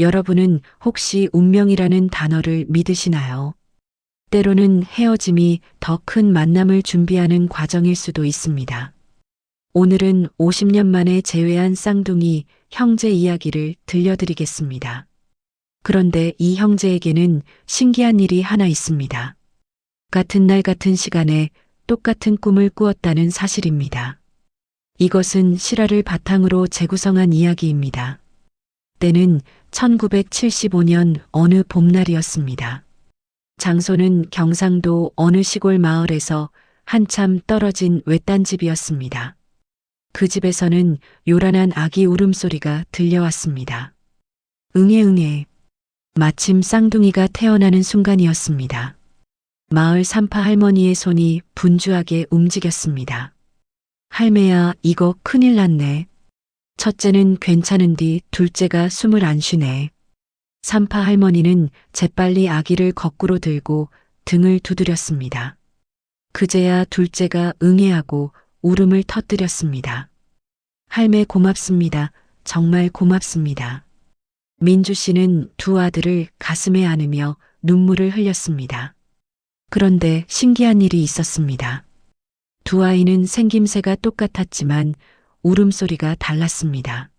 여러분은 혹시 운명이라는 단어를 믿으시나요? 때로는 헤어짐이 더 큰 만남을 준비하는 과정일 수도 있습니다. 오늘은 50년 만에 재회한 쌍둥이 형제 이야기를 들려드리겠습니다. 그런데 이 형제에게는 신기한 일이 하나 있습니다. 같은 날 같은 시간에 똑같은 꿈을 꾸었다는 사실입니다. 이것은 실화를 바탕으로 재구성한 이야기입니다. 때는 1975년 어느 봄날이었습니다. 장소는 경상도 어느 시골 마을에서 한참 떨어진 외딴 집이었습니다. 그 집에서는 요란한 아기 울음소리가 들려왔습니다. 응애 응애. 마침 쌍둥이가 태어나는 순간이었습니다. 마을 산파 할머니의 손이 분주하게 움직였습니다. 할매야, 이거 큰일 났네. 첫째는 괜찮은디 둘째가 숨을 안 쉬네. 산파 할머니는 재빨리 아기를 거꾸로 들고 등을 두드렸습니다. 그제야 둘째가 응애하고 울음을 터뜨렸습니다. 할매 고맙습니다. 정말 고맙습니다. 민주 씨는 두 아들을 가슴에 안으며 눈물을 흘렸습니다. 그런데 신기한 일이 있었습니다. 두 아이는 생김새가 똑같았지만 울음소리가 달랐습니다.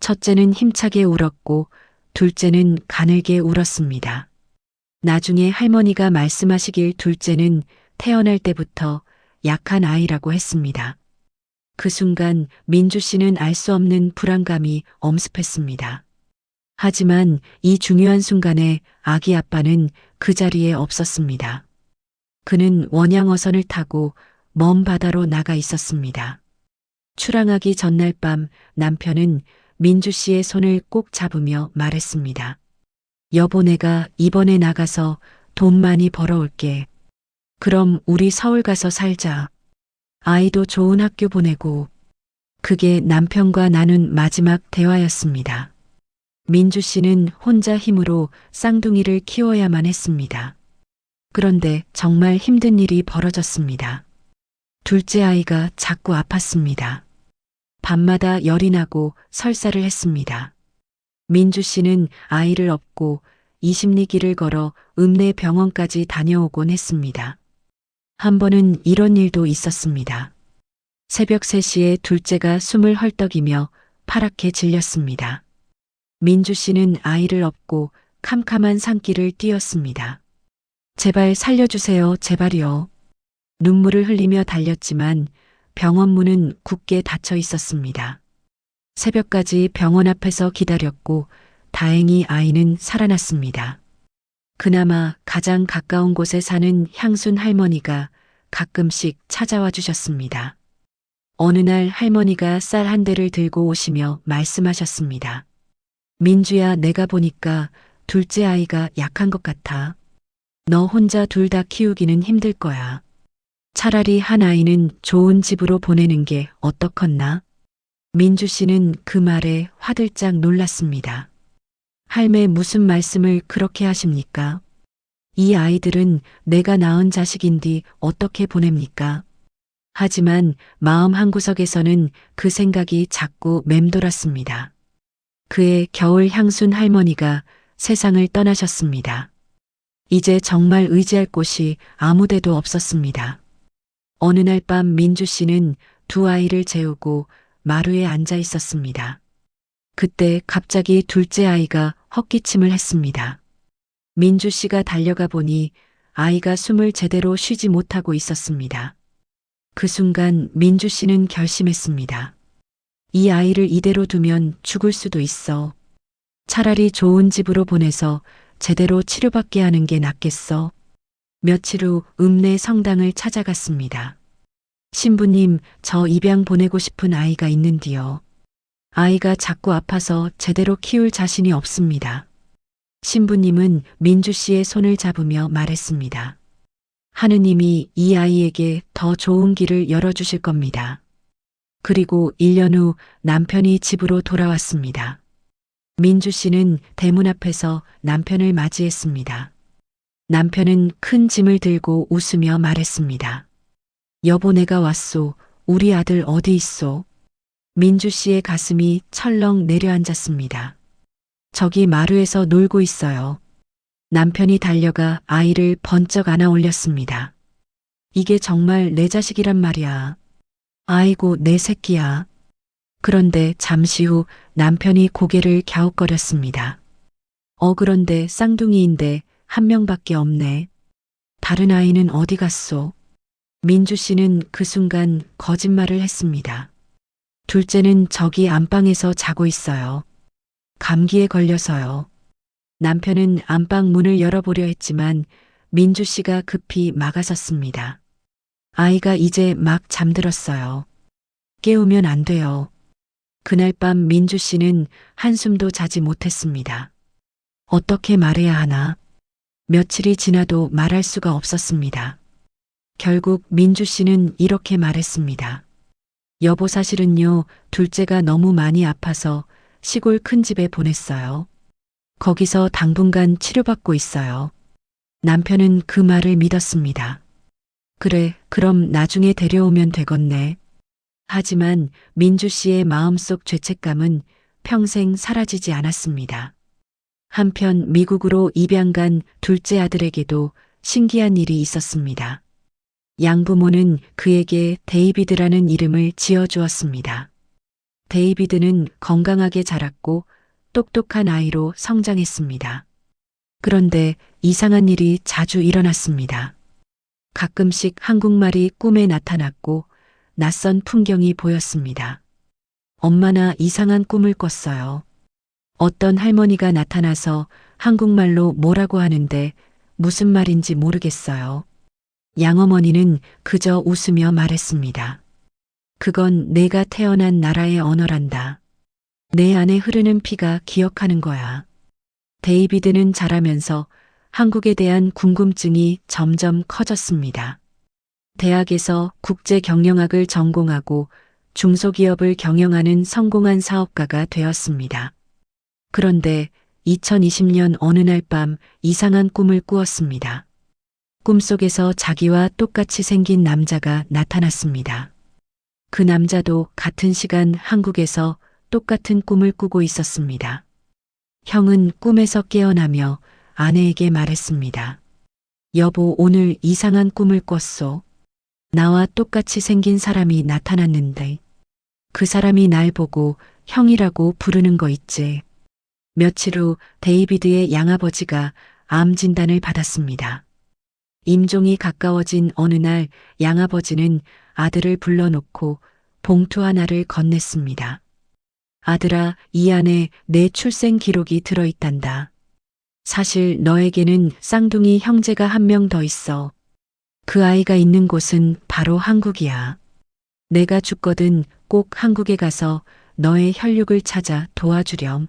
첫째는 힘차게 울었고 둘째는 가늘게 울었습니다. 나중에 할머니가 말씀하시길 둘째는 태어날 때부터 약한 아이라고 했습니다. 그 순간 민주 씨는 알 수 없는 불안감이 엄습했습니다. 하지만 이 중요한 순간에 아기 아빠는 그 자리에 없었습니다. 그는 원양어선을 타고 먼 바다로 나가 있었습니다. 출항하기 전날 밤 남편은 민주 씨의 손을 꼭 잡으며 말했습니다. 여보 내가 이번에 나가서 돈 많이 벌어올게. 그럼 우리 서울 가서 살자. 아이도 좋은 학교 보내고. 그게 남편과 나눈 마지막 대화였습니다. 민주 씨는 혼자 힘으로 쌍둥이를 키워야만 했습니다. 그런데 정말 힘든 일이 벌어졌습니다. 둘째 아이가 자꾸 아팠습니다. 밤마다 열이 나고 설사를 했습니다. 민주 씨는 아이를 업고 20리 길을 걸어 읍내 병원까지 다녀오곤 했습니다. 한 번은 이런 일도 있었습니다. 새벽 3시에 둘째가 숨을 헐떡이며 파랗게 질렸습니다. 민주 씨는 아이를 업고 캄캄한 산길을 뛰었습니다. 제발 살려주세요, 제발이요. 눈물을 흘리며 달렸지만 병원 문은 굳게 닫혀 있었습니다. 새벽까지 병원 앞에서 기다렸고 다행히 아이는 살아났습니다. 그나마 가장 가까운 곳에 사는 향순 할머니가 가끔씩 찾아와 주셨습니다. 어느 날 할머니가 쌀 한 대를 들고 오시며 말씀하셨습니다. 민주야, 내가 보니까 둘째 아이가 약한 것 같아. 너 혼자 둘 다 키우기는 힘들 거야. 차라리 한 아이는 좋은 집으로 보내는 게 어떻겠나? 민주 씨는 그 말에 화들짝 놀랐습니다. 할매 무슨 말씀을 그렇게 하십니까? 이 아이들은 내가 낳은 자식인디 어떻게 보냅니까? 하지만 마음 한구석에서는 그 생각이 자꾸 맴돌았습니다. 그의 겨울 향순 할머니가 세상을 떠나셨습니다. 이제 정말 의지할 곳이 아무데도 없었습니다. 어느 날 밤 민주 씨는 두 아이를 재우고 마루에 앉아 있었습니다. 그때 갑자기 둘째 아이가 헛기침을 했습니다. 민주 씨가 달려가 보니 아이가 숨을 제대로 쉬지 못하고 있었습니다. 그 순간 민주 씨는 결심했습니다. 이 아이를 이대로 두면 죽을 수도 있어. 차라리 좋은 집으로 보내서 제대로 치료받게 하는 게 낫겠어. 며칠 후 읍내 성당을 찾아갔습니다. 신부님, 저 입양 보내고 싶은 아이가 있는디요. 아이가 자꾸 아파서 제대로 키울 자신이 없습니다. 신부님은 민주 씨의 손을 잡으며 말했습니다. 하느님이 이 아이에게 더 좋은 길을 열어주실 겁니다. 그리고 1년 후 남편이 집으로 돌아왔습니다. 민주 씨는 대문 앞에서 남편을 맞이했습니다. 남편은 큰 짐을 들고 웃으며 말했습니다. 여보 내가 왔소. 우리 아들 어디 있소? 민주 씨의 가슴이 철렁 내려앉았습니다. 저기 마루에서 놀고 있어요. 남편이 달려가 아이를 번쩍 안아 올렸습니다. 이게 정말 내 자식이란 말이야. 아이고, 내 새끼야. 그런데 잠시 후 남편이 고개를 갸웃거렸습니다. 어, 그런데 쌍둥이인데 한 명밖에 없네. 다른 아이는 어디 갔소? 민주 씨는 그 순간 거짓말을 했습니다. 둘째는 저기 안방에서 자고 있어요. 감기에 걸려서요. 남편은 안방 문을 열어보려 했지만 민주 씨가 급히 막아섰습니다. 아이가 이제 막 잠들었어요. 깨우면 안 돼요. 그날 밤 민주 씨는 한숨도 자지 못했습니다. 어떻게 말해야 하나? 며칠이 지나도 말할 수가 없었습니다. 결국 민주 씨는 이렇게 말했습니다. 여보 사실은요, 둘째가 너무 많이 아파서 시골 큰 집에 보냈어요. 거기서 당분간 치료받고 있어요. 남편은 그 말을 믿었습니다. 그래, 그럼 나중에 데려오면 되겠네. 하지만 민주 씨의 마음속 죄책감은 평생 사라지지 않았습니다. 한편 미국으로 입양 간 둘째 아들에게도 신기한 일이 있었습니다. 양부모는 그에게 데이비드라는 이름을 지어주었습니다. 데이비드는 건강하게 자랐고 똑똑한 아이로 성장했습니다. 그런데 이상한 일이 자주 일어났습니다. 가끔씩 한국말이 꿈에 나타났고 낯선 풍경이 보였습니다. 엄마나 이상한 꿈을 꿨어요. 어떤 할머니가 나타나서 한국말로 뭐라고 하는데 무슨 말인지 모르겠어요. 양어머니는 그저 웃으며 말했습니다. 그건 내가 태어난 나라의 언어란다. 내 안에 흐르는 피가 기억하는 거야. 데이비드는 자라면서 한국에 대한 궁금증이 점점 커졌습니다. 대학에서 국제 경영학을 전공하고 중소기업을 경영하는 성공한 사업가가 되었습니다. 그런데 2020년 어느 날 밤 이상한 꿈을 꾸었습니다. 꿈속에서 자기와 똑같이 생긴 남자가 나타났습니다. 그 남자도 같은 시간 한국에서 똑같은 꿈을 꾸고 있었습니다. 형은 꿈에서 깨어나며 아내에게 말했습니다. 여보, 오늘 이상한 꿈을 꿨소. 나와 똑같이 생긴 사람이 나타났는데 그 사람이 날 보고 형이라고 부르는 거 있지. 며칠 후 데이비드의 양아버지가 암 진단을 받았습니다. 임종이 가까워진 어느 날 양아버지는 아들을 불러놓고 봉투 하나를 건넸습니다. 아들아, 이 안에 내 출생 기록이 들어있단다. 사실 너에게는 쌍둥이 형제가 한 명 더 있어. 그 아이가 있는 곳은 바로 한국이야. 내가 죽거든 꼭 한국에 가서 너의 혈육을 찾아 도와주렴.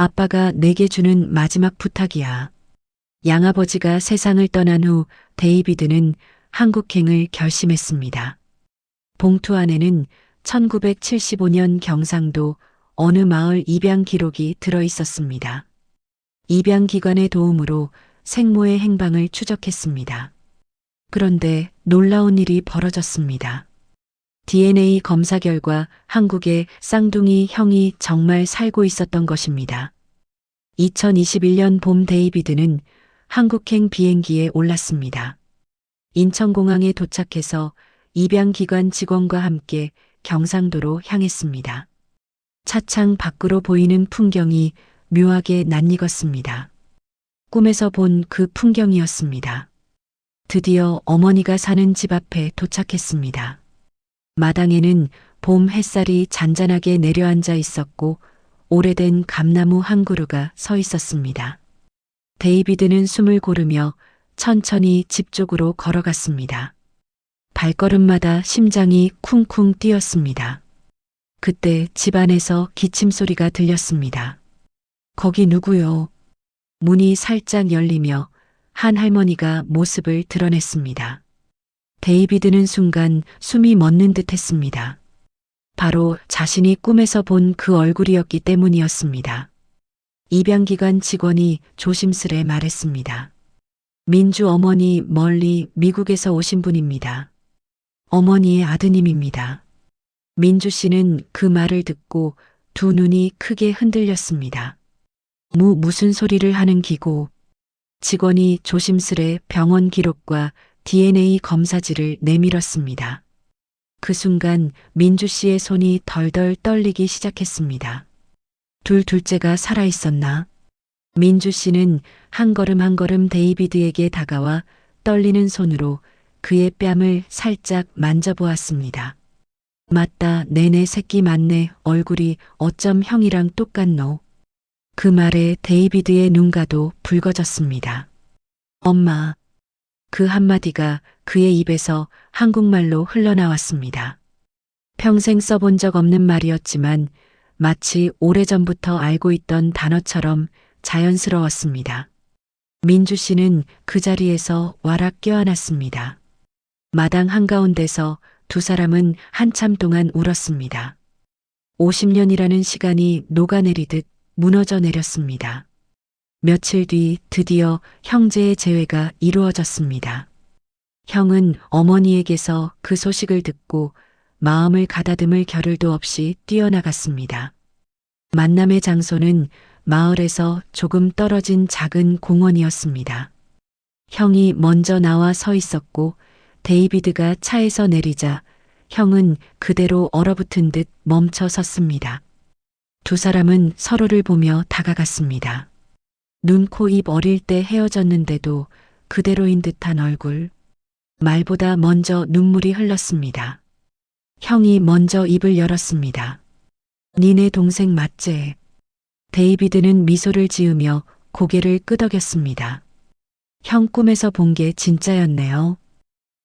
아빠가 내게 주는 마지막 부탁이야. 양아버지가 세상을 떠난 후 데이비드는 한국행을 결심했습니다. 봉투 안에는 1975년 경상도 어느 마을 입양 기록이 들어 있었습니다. 입양 기관의 도움으로 생모의 행방을 추적했습니다. 그런데 놀라운 일이 벌어졌습니다. DNA 검사 결과 한국의 쌍둥이 형이 정말 살고 있었던 것입니다. 2021년 봄 데이비드는 한국행 비행기에 올랐습니다. 인천공항에 도착해서 입양기관 직원과 함께 경상도로 향했습니다. 차창 밖으로 보이는 풍경이 묘하게 낯익었습니다. 꿈에서 본 그 풍경이었습니다. 드디어 어머니가 사는 집 앞에 도착했습니다. 마당에는 봄 햇살이 잔잔하게 내려앉아 있었고 오래된 감나무 한 그루가 서 있었습니다. 데이비드는 숨을 고르며 천천히 집 쪽으로 걸어갔습니다. 발걸음마다 심장이 쿵쿵 뛰었습니다. 그때 집 안에서 기침 소리가 들렸습니다. 거기 누구요? 문이 살짝 열리며 한 할머니가 모습을 드러냈습니다. 데이비드는 순간 숨이 멎는 듯 했습니다. 바로 자신이 꿈에서 본 그 얼굴이었기 때문이었습니다. 입양기관 직원이 조심스레 말했습니다. 민주 어머니 멀리 미국에서 오신 분입니다. 어머니의 아드님입니다. 민주 씨는 그 말을 듣고 두 눈이 크게 흔들렸습니다. 무 무슨 소리를 하는 기고. 직원이 조심스레 병원 기록과 DNA 검사지를 내밀었습니다. 그 순간 민주 씨의 손이 덜덜 떨리기 시작했습니다. 둘 둘째가 살아있었나? 민주 씨는 한 걸음 한 걸음 데이비드에게 다가와 떨리는 손으로 그의 뺨을 살짝 만져보았습니다. 맞다, 내내 새끼 맞네, 얼굴이 어쩜 형이랑 똑같노. 그 말에 데이비드의 눈가도 붉어졌습니다. 엄마. 그 한마디가 그의 입에서 한국말로 흘러나왔습니다. 평생 써본 적 없는 말이었지만 마치 오래전부터 알고 있던 단어처럼 자연스러웠습니다. 민주 씨는 그 자리에서 와락 껴안았습니다. 마당 한가운데서 두 사람은 한참 동안 울었습니다. 50년이라는 시간이 녹아내리듯 무너져 내렸습니다. 며칠 뒤 드디어 형제의 재회가 이루어졌습니다. 형은 어머니에게서 그 소식을 듣고 마음을 가다듬을 겨를도 없이 뛰어나갔습니다. 만남의 장소는 마을에서 조금 떨어진 작은 공원이었습니다. 형이 먼저 나와 서 있었고 데이비드가 차에서 내리자 형은 그대로 얼어붙은 듯 멈춰 섰습니다. 두 사람은 서로를 보며 다가갔습니다. 눈, 코, 입 어릴 때 헤어졌는데도 그대로인 듯한 얼굴. 말보다 먼저 눈물이 흘렀습니다. 형이 먼저 입을 열었습니다. 니네 동생 맞제. 데이비드는 미소를 지으며 고개를 끄덕였습니다. 형 꿈에서 본 게 진짜였네요.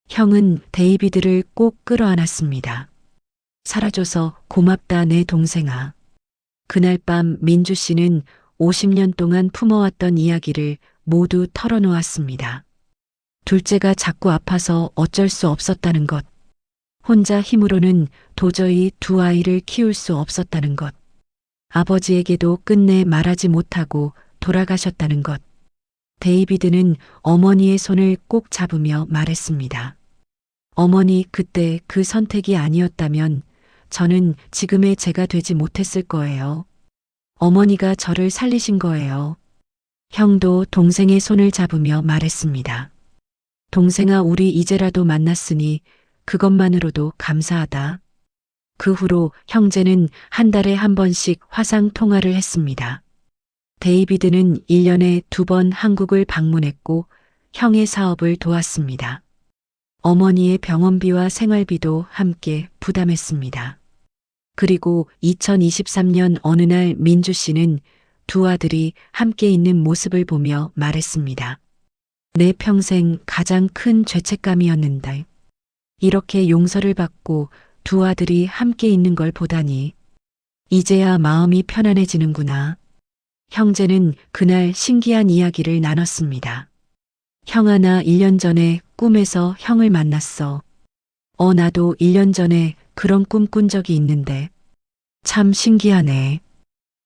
형은 데이비드를 꼭 끌어안았습니다. 살아줘서 고맙다 내 동생아. 그날 밤 민주 씨는 50년 동안 품어왔던 이야기를 모두 털어놓았습니다. 둘째가 자꾸 아파서 어쩔 수 없었다는 것. 혼자 힘으로는 도저히 두 아이를 키울 수 없었다는 것. 아버지에게도 끝내 말하지 못하고 돌아가셨다는 것. 데이비드는 어머니의 손을 꼭 잡으며 말했습니다. 어머니 그때 그 선택이 아니었다면 저는 지금의 제가 되지 못했을 거예요. 어머니가 저를 살리신 거예요. 형도 동생의 손을 잡으며 말했습니다. 동생아, 우리 이제라도 만났으니 그것만으로도 감사하다. 그 후로 형제는 한 달에 한 번씩 화상 통화를 했습니다. 데이비드는 1년에 두 번 한국을 방문했고 형의 사업을 도왔습니다. 어머니의 병원비와 생활비도 함께 부담했습니다. 그리고 2023년 어느 날 민주 씨는 두 아들이 함께 있는 모습을 보며 말했습니다. 내 평생 가장 큰 죄책감이었는데 이렇게 용서를 받고 두 아들이 함께 있는 걸 보다니 이제야 마음이 편안해지는구나. 형제는 그날 신기한 이야기를 나눴습니다. 형아나 1년 전에 꿈에서 형을 만났어. 어, 나도 1년 전에 그런 꿈 꾼 적이 있는데. 참 신기하네.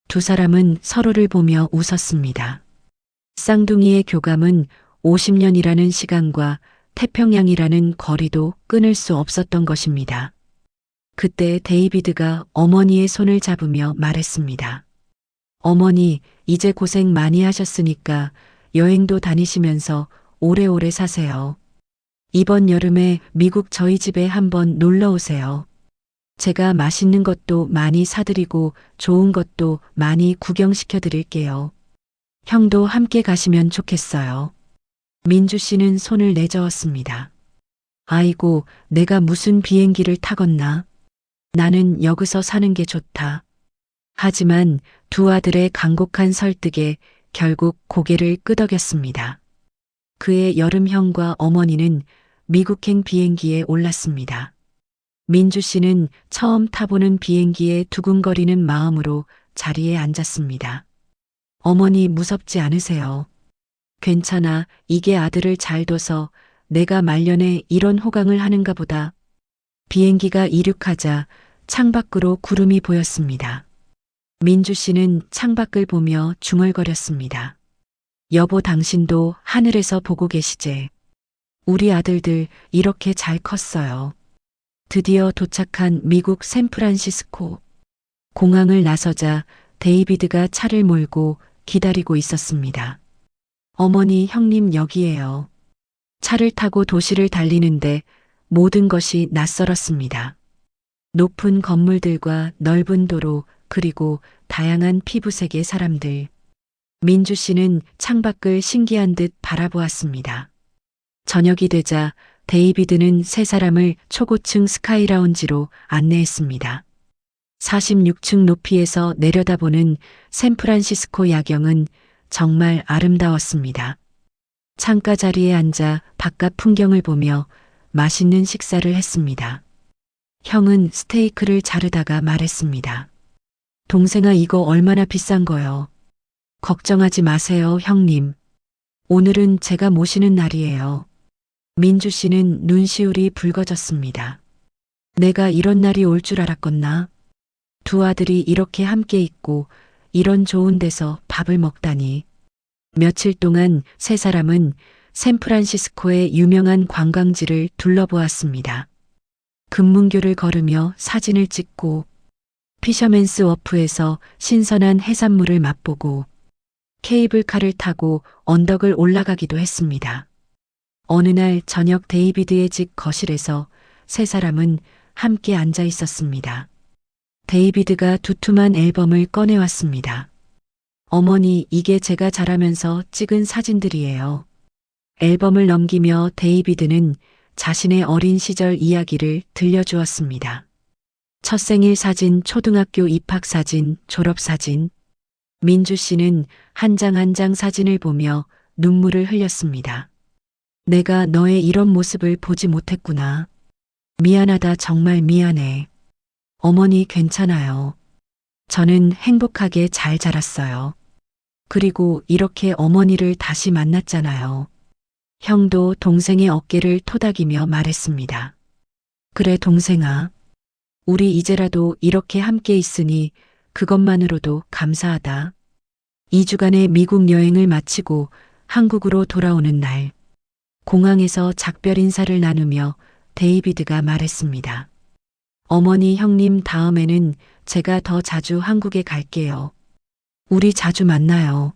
두 사람은 서로를 보며 웃었습니다. 쌍둥이의 교감은 50년이라는 시간과 태평양이라는 거리도 끊을 수 없었던 것입니다. 그때 데이비드가 어머니의 손을 잡으며 말했습니다. 어머니, 이제 고생 많이 하셨으니까 여행도 다니시면서 오래오래 사세요. 이번 여름에 미국 저희 집에 한번 놀러 오세요. 제가 맛있는 것도 많이 사드리고 좋은 것도 많이 구경시켜 드릴게요. 형도 함께 가시면 좋겠어요. 민주 씨는 손을 내저었습니다. 아이고, 내가 무슨 비행기를 타겄나? 나는 여기서 사는 게 좋다. 하지만 두 아들의 간곡한 설득에 결국 고개를 끄덕였습니다. 그의 여름형과 어머니는 미국행 비행기에 올랐습니다. 민주 씨는 처음 타보는 비행기에 두근거리는 마음으로 자리에 앉았습니다. 어머니 무섭지 않으세요? 괜찮아. 이게 아들을 잘 둬서 내가 말년에 이런 호강을 하는가 보다. 비행기가 이륙하자 창밖으로 구름이 보였습니다. 민주 씨는 창밖을 보며 중얼거렸습니다. 여보 당신도 하늘에서 보고 계시제. 우리 아들들 이렇게 잘 컸어요. 드디어 도착한 미국 샌프란시스코. 공항을 나서자 데이비드가 차를 몰고 기다리고 있었습니다. 어머니, 형님 여기에요. 차를 타고 도시를 달리는데 모든 것이 낯설었습니다. 높은 건물들과 넓은 도로 그리고 다양한 피부색의 사람들. 민주 씨는 창밖을 신기한 듯 바라보았습니다. 저녁이 되자 데이비드는 세 사람을 초고층 스카이라운지로 안내했습니다. 46층 높이에서 내려다보는 샌프란시스코 야경은 정말 아름다웠습니다. 창가 자리에 앉아 바깥 풍경을 보며 맛있는 식사를 했습니다. 형은 스테이크를 자르다가 말했습니다. 동생아 이거 얼마나 비싼 거요? 걱정하지 마세요, 형님. 오늘은 제가 모시는 날이에요. 민주 씨는 눈시울이 붉어졌습니다. 내가 이런 날이 올 줄 알았겠나? 두 아들이 이렇게 함께 있고 이런 좋은 데서 밥을 먹다니. 며칠 동안 세 사람은 샌프란시스코의 유명한 관광지를 둘러보았습니다. 금문교를 걸으며 사진을 찍고 피셔맨스 워프에서 신선한 해산물을 맛보고 케이블카를 타고 언덕을 올라가기도 했습니다. 어느 날 저녁 데이비드의 집 거실에서 세 사람은 함께 앉아 있었습니다. 데이비드가 두툼한 앨범을 꺼내왔습니다. 어머니, 이게 제가 자라면서 찍은 사진들이에요. 앨범을 넘기며 데이비드는 자신의 어린 시절 이야기를 들려주었습니다. 첫 생일 사진, 초등학교 입학 사진, 졸업 사진. 민주 씨는 한 장 한장 사진을 보며 눈물을 흘렸습니다. 내가 너의 이런 모습을 보지 못했구나. 미안하다, 정말 미안해. 어머니 괜찮아요. 저는 행복하게 잘 자랐어요. 그리고 이렇게 어머니를 다시 만났잖아요. 형도 동생의 어깨를 토닥이며 말했습니다. 그래, 동생아. 우리 이제라도 이렇게 함께 있으니 그것만으로도 감사하다. 2주간의 미국 여행을 마치고 한국으로 돌아오는 날, 공항에서 작별 인사를 나누며 데이비드가 말했습니다. 어머니, 형님, 다음에는 제가 더 자주 한국에 갈게요. 우리 자주 만나요.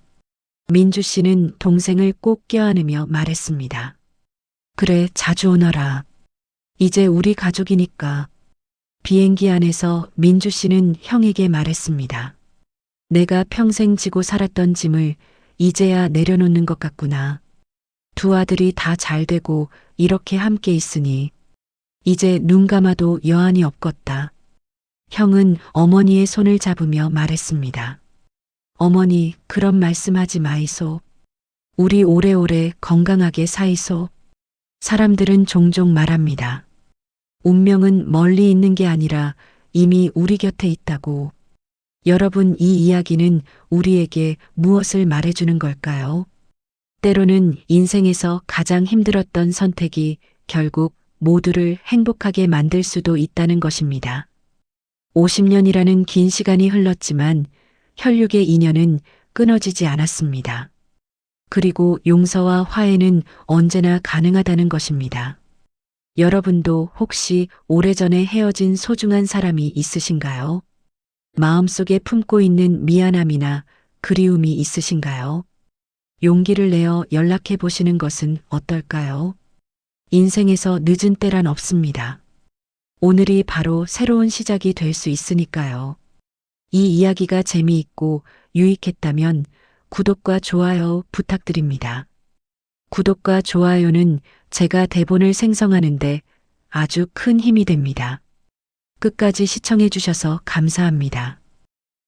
민주 씨는 동생을 꼭 껴안으며 말했습니다. 그래, 자주 오너라. 이제 우리 가족이니까. 비행기 안에서 민주 씨는 형에게 말했습니다. 내가 평생 지고 살았던 짐을 이제야 내려놓는 것 같구나. 두 아들이 다 잘 되고 이렇게 함께 있으니 이제 눈 감아도 여한이 없겠다. 형은 어머니의 손을 잡으며 말했습니다. 어머니, 그런 말씀하지 마이소. 우리 오래오래 건강하게 사이소. 사람들은 종종 말합니다. 운명은 멀리 있는 게 아니라 이미 우리 곁에 있다고. 여러분, 이 이야기는 우리에게 무엇을 말해주는 걸까요? 때로는 인생에서 가장 힘들었던 선택이 결국 모두를 행복하게 만들 수도 있다는 것입니다. 50년이라는 긴 시간이 흘렀지만 혈육의 인연은 끊어지지 않았습니다. 그리고 용서와 화해는 언제나 가능하다는 것입니다. 여러분도 혹시 오래전에 헤어진 소중한 사람이 있으신가요? 마음속에 품고 있는 미안함이나 그리움이 있으신가요? 용기를 내어 연락해 보시는 것은 어떨까요? 인생에서 늦은 때란 없습니다. 오늘이 바로 새로운 시작이 될 수 있으니까요. 이 이야기가 재미있고 유익했다면 구독과 좋아요 부탁드립니다. 구독과 좋아요는 제가 대본을 생성하는데 아주 큰 힘이 됩니다. 끝까지 시청해 주셔서 감사합니다.